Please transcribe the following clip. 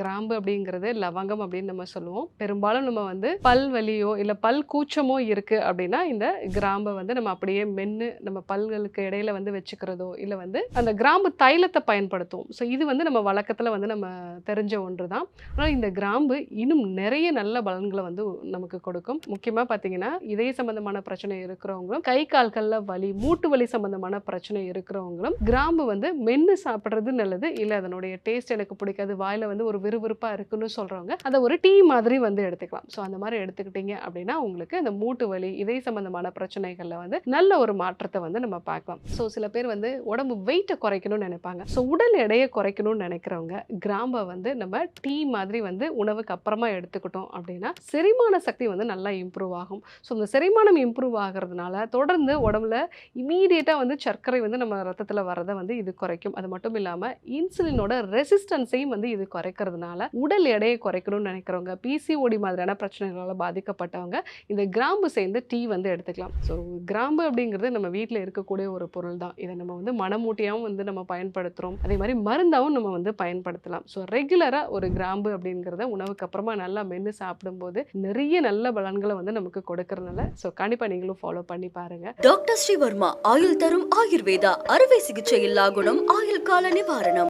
கிராம்பு அப்படிங்கிறது லவங்கம் அப்படின்னு நம்ம சொல்லுவோம். பெரும்பாலும் நம்ம வந்து பல் வலியோ இல்லை பல் கூச்சமோ இருக்கு அப்படின்னா இந்த கிராம்பை வந்து நம்ம அப்படியே மென்று நம்ம பல்களுக்கு இடையில வந்து வச்சுக்கிறதோ இல்லை வந்து அந்த கிராம்பு தைலத்தை பயன்படுத்துவோம். ஸோ இது வந்து நம்ம வழக்கத்தில் வந்து நம்ம தெரிஞ்ச ஒன்று தான் ஆனால் இந்த கிராம்பு இன்னும் நிறைய நல்ல பலன்களை வந்து நமக்கு கொடுக்கும். முக்கியமாக பார்த்தீங்கன்னா இதய சம்பந்தமான பிரச்சனை இருக்கிறவங்களும் கை கால்களில் வலி மூட்டு வலி சம்பந்தமான பிரச்சனை இருக்கிறவங்களும் கிராம்பு வந்து மென்று சாப்பிட்றது நல்லது இல்லை அதனுடைய டேஸ்ட் எனக்கு பிடிக்காது வாயில் வந்து ஒரு விறுவிறுப்பாக இருக்குன்னு சொல்கிறவங்க அதை ஒரு டீ மாதிரி வந்து எடுத்துக்கலாம். ஸோ அந்த மாதிரி எடுத்துக்கிட்டீங்க அப்படின்னா உங்களுக்கு இந்த மூட்டு வலி இதய சம்பந்தமான பிரச்சனைகளில் வந்து நல்ல ஒரு மாற்றத்தை வந்து நம்ம பார்க்கலாம். ஸோ சில பேர் வந்து உடம்பு வெயிட்டை குறைக்கணும்னு நினைப்பாங்க. ஸோ உடல் எடையை குறைக்கணும்னு நினைக்கிறவங்க கிராம்பை வந்து நம்ம டீ மாதிரி வந்து உணவுக்கு அப்புறமா எடுத்துக்கிட்டோம் அப்படின்னா செரிமான சக்தி வந்து நல்லா இம்ப்ரூவ் ஆகும். ஸோ இந்த செரிமானம் இம்ப்ரூவ் ஆகிறதுனால தொடர்ந்து உடம்புல இமீடியட்டாக வந்து சர்க்கரை வந்து நம்ம ரத்தத்தில் வரதை வந்து இது குறைக்கும். அது மட்டும் இல்லாமல் இன்சுலினோட ரெசிஸ்டன்ஸையும் வந்து இது குறைக்கிறது இருக்கிறதுனால உடல் எடையை குறைக்கணும்னு நினைக்கிறவங்க பிசிஓடி மாதிரியான பிரச்சனைகளால் பாதிக்கப்பட்டவங்க இந்த கிராம்பு சேர்ந்து டீ வந்து எடுத்துக்கலாம். ஸோ கிராம்பு அப்படிங்கிறது நம்ம வீட்டில் இருக்கக்கூடிய ஒரு பொருள் தான் இதை நம்ம வந்து மனமூட்டியாகவும் வந்து நம்ம பயன்படுத்துகிறோம் அதே மாதிரி மருந்தாகவும் நம்ம வந்து பயன்படுத்தலாம். ஸோ ரெகுலராக ஒரு கிராம்பு அப்படிங்கிறத உணவுக்கு அப்புறமா நல்லா மென்று சாப்பிடும்போது நிறைய நல்ல பலன்களை வந்து நமக்கு கொடுக்கறதுனால ஸோ கண்டிப்பாக நீங்களும் ஃபாலோ பண்ணி பாருங்க. டாக்டர் ஸ்ரீவர்மா ஆயுள் தரும் ஆயுர்வேதா அறுவை சிகிச்சை இல்லா குணம் ஆயுள் கால நிவாரணம்.